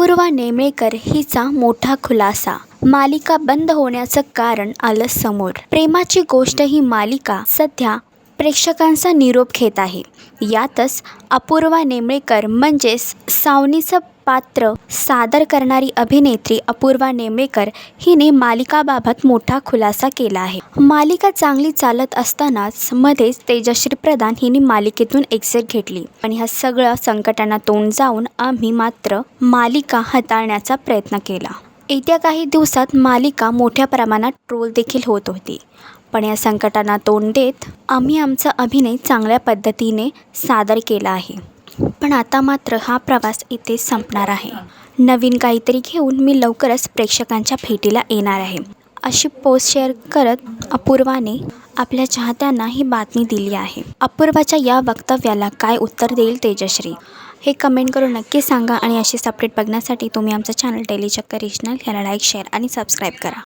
अपूर्वा नेमळेकर हिचा मोठा खुलासा. मालिका बंद होण्याचं कारण आलं समोर. प्रेमाची गोष्ट ही मालिका सध्या प्रेक्षकांचा निरोप घेत आहे. यातच अपूर्वा नेमळेकर म्हणजेच सावनीचं पात्र सादर करणारी अभिनेत्री अपूर्वा नेमळेकर हिने मालिकाबाबत मोठा खुलासा केला आहे. मालिका चांगली चालत असतानाच मध्येच तेजश्री प्रधान हिने मालिकेतून एक्झिट घेतली. पण ह्या सगळ्या संकटांना तोंड जाऊन आम्ही मात्र मालिका हाताळण्याचा प्रयत्न केला. येत्या काही दिवसात मालिका मोठ्या प्रमाणात ट्रोल देखील होत होती. पण या संकटांना तोंड देत आम्ही आमचा अभिनय चांगल्या पद्धतीने सादर केला आहे. पण आता मात्र हा प्रवास इथे संपणार आहे. नवीन काहीतरी घेऊन मी लवकरच प्रेक्षकांच्या भेटीला येणार आहे. अशी पोस्ट शेअर करत अपूर्वाने आपल्या चाहत्यांना ही बातमी दिली आहे. अपूर्वाच्या या वक्तव्याला काय उत्तर देईल तेजश्री? हे कमेंट करून नक्की सांगा आणि अशीच अपडेट बघण्यासाठी तुम्ही आमचं चॅनल डेली चक्कर रिजनल ह्याला लाईक शेअर आणि सबस्क्राईब करा.